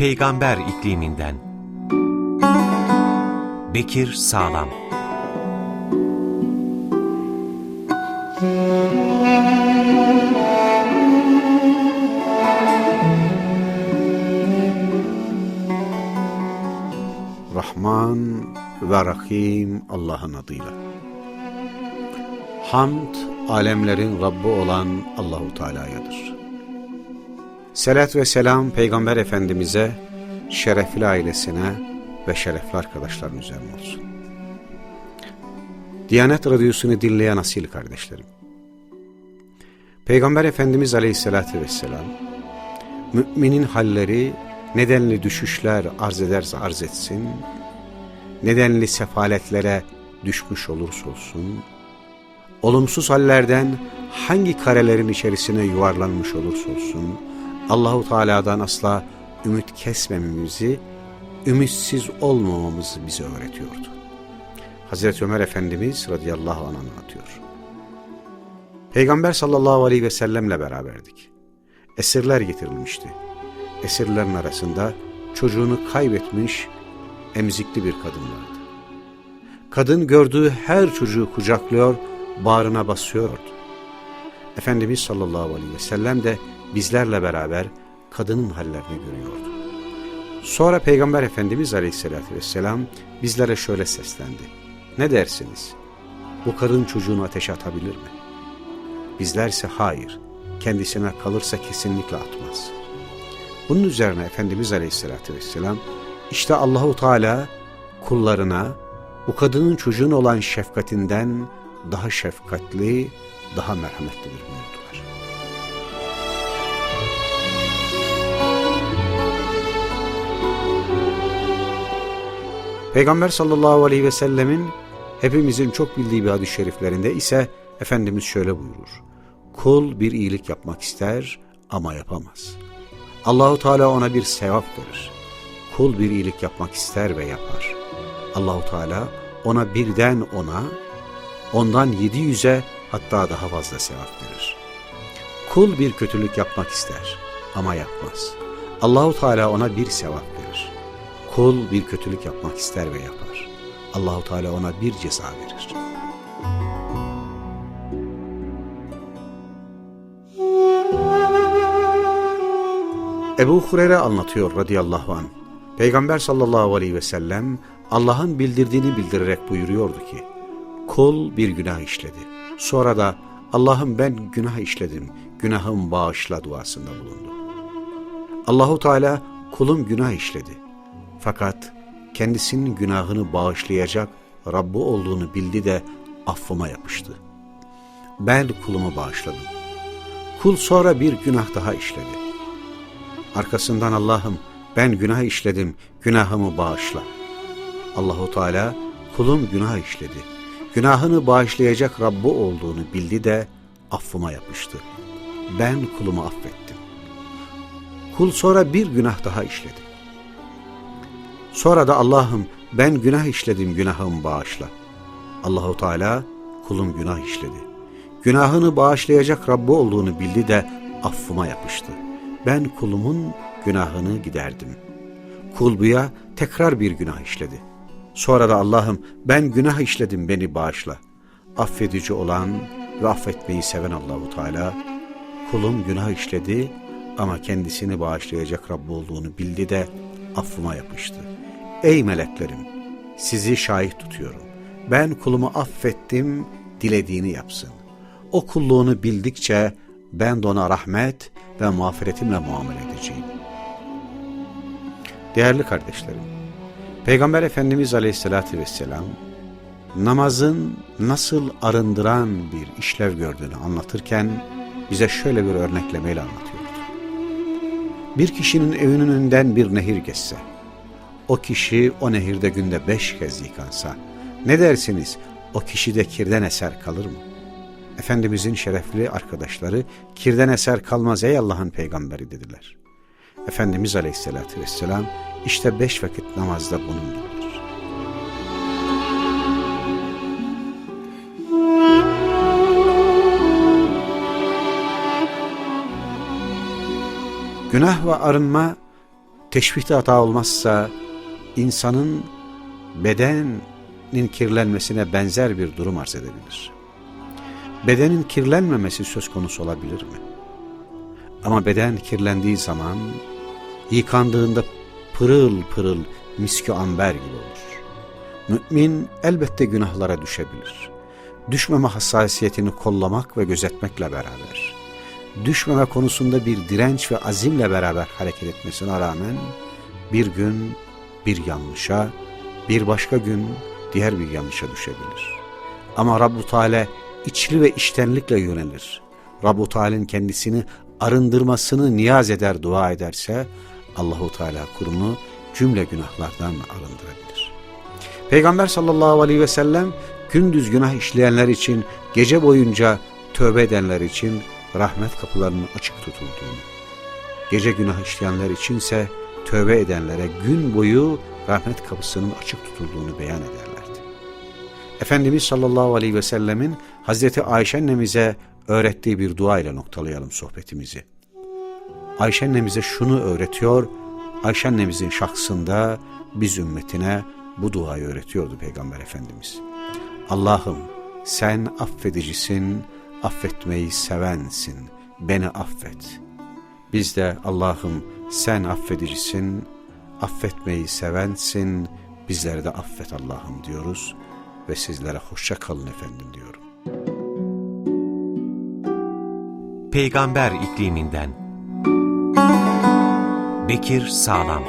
Peygamber ikliminden Bekir Sağlam Rahman ve Rahim Allah'ın adıyla. Hamd alemlerin Rabbi olan Allahu Teala'yadır. Selat ve selam Peygamber Efendimiz'e, şerefli ailesine ve şerefli arkadaşların üzerine olsun. Diyanet Radyosu'nu dinleyen asil kardeşlerim. Peygamber Efendimiz Aleyhisselatü Vesselam, müminin halleri nedenli düşüşler arz ederse arz etsin, nedenli sefaletlere düşmüş olursa olsun, olumsuz hallerden hangi karelerin içerisine yuvarlanmış olursa olsun, Allahu Teala'dan asla ümit kesmememizi, ümitsiz olmamamızı bize öğretiyordu. Hazreti Ömer Efendimiz radıyallahu anh anlatıyor. Peygamber sallallahu aleyhi ve sellemle beraberdik. Esirler getirilmişti. Esirlerin arasında çocuğunu kaybetmiş emzikli bir kadın vardı. Kadın gördüğü her çocuğu kucaklıyor, bağrına basıyordu. Efendimiz sallallahu aleyhi ve sellem de bizlerle beraber kadının hallerini görüyordu. Sonra Peygamber Efendimiz aleyhissalatü vesselam bizlere şöyle seslendi. Ne dersiniz? Bu kadın çocuğunu ateşe atabilir mi? Bizlerse hayır, kendisine kalırsa kesinlikle atmaz. Bunun üzerine Efendimiz aleyhissalatü vesselam işte Allahu Teala kullarına bu kadının çocuğun olan şefkatinden daha şefkatli, daha merhametlidir buyurdular. Peygamber sallallahu aleyhi ve sellemin hepimizin çok bildiği bir hadis-i şeriflerinde ise Efendimiz şöyle buyurur. Kul bir iyilik yapmak ister ama yapamaz. Allahu Teala ona bir sevap verir. Kul bir iyilik yapmak ister ve yapar. Allahu Teala ona birden ona, ondan yedi yüze hatta daha fazla sevap verir. Kul bir kötülük yapmak ister ama yapmaz. Allahu Teala ona bir sevap verir. Kul bir kötülük yapmak ister ve yapar. Allahu Teala ona bir ceza verir. Ebu Hureyre anlatıyor radıyallahu anh. Peygamber sallallahu aleyhi ve sellem Allah'ın bildirdiğini bildirerek buyuruyordu ki, Kul bir günah işledi. Sonra da Allah'ım ben günah işledim, günahım bağışla duasında bulundu. Allahu Teala kulum günah işledi. Fakat kendisinin günahını bağışlayacak Rabbi olduğunu bildi de affıma yapıştı. Ben kulumu bağışladım. Kul sonra bir günah daha işledi. Arkasından Allah'ım ben günah işledim, günahımı bağışla. Allahu Teala kulum günah işledi. Günahını bağışlayacak Rabbi olduğunu bildi de affıma yapıştı. Ben kulumu affettim. Kul sonra bir günah daha işledi. Sonra da Allah'ım ben günah işledim, günahımı bağışla. Allahu Teala kulum günah işledi. Günahını bağışlayacak Rabbi olduğunu bildi de affıma yapıştı. Ben kulumun günahını giderdim. Kul buya tekrar bir günah işledi. Sonra da Allah'ım ben günah işledim beni bağışla. Affedici olan ve affetmeyi seven Allahu Teala kulum günah işledi ama kendisini bağışlayacak Rabbi olduğunu bildi de affıma yapıştı. Ey meleklerim sizi şahit tutuyorum. Ben kulumu affettim dilediğini yapsın. O kulluğunu bildikçe ben de ona rahmet ve mağfiretimle muamele edeceğim. Değerli kardeşlerim, Peygamber Efendimiz Aleyhisselatü Vesselam namazın nasıl arındıran bir işlev gördüğünü anlatırken bize şöyle bir örneklemeyle anlatıyordu. Bir kişinin evinin önünden bir nehir geçse, o kişi o nehirde günde beş kez yıkansa, ne dersiniz o kişide kirden eser kalır mı? Efendimizin şerefli arkadaşları kirden eser kalmaz ey Allah'ın peygamberi dediler. Efendimiz Aleyhisselatü Vesselam işte beş vakit namazda bunun gibidir. Günah ve arınma Teşbihte hata olmazsa insanın bedenin kirlenmesine benzer bir durum arz edebilir. Bedenin kirlenmemesi söz konusu olabilir mi? Ama beden kirlendiği zaman yıkandığında pırıl pırıl miskü amber gibi olur. Mümin elbette günahlara düşebilir. Düşmeme hassasiyetini kollamak ve gözetmekle beraber, düşmeme konusunda bir direnç ve azimle beraber hareket etmesine rağmen bir gün bir yanlışa, bir başka gün diğer bir yanlışa düşebilir. Ama Rabbu Teala içli ve içtenlikle yönelir. Rabbu Teala'nın kendisini arındırmasını niyaz eder, dua ederse Allahu Teala kulunu cümle günahlardan arındırabilir. Peygamber sallallahu aleyhi ve sellem gündüz günah işleyenler için, gece boyunca tövbe edenler için rahmet kapılarının açık tutulduğunu, gece günah işleyenler içinse tövbe edenlere gün boyu rahmet kapısının açık tutulduğunu beyan ederlerdi. Efendimiz sallallahu aleyhi ve sellemin Hazreti Ayşe annemize öğrettiği bir dua ile noktalayalım sohbetimizi. Ayşe annemize şunu öğretiyor, Ayşe annemizin şahsında biz ümmetine bu duayı öğretiyordu Peygamber Efendimiz. Allah'ım sen affedicisin, affetmeyi sevensin, beni affet. Biz de Allah'ım sen affedicisin, affetmeyi sevensin, bizleri de affet Allah'ım diyoruz ve sizlere hoşça kalın efendim diyorum. Peygamber ikliminden Bekir Sağlam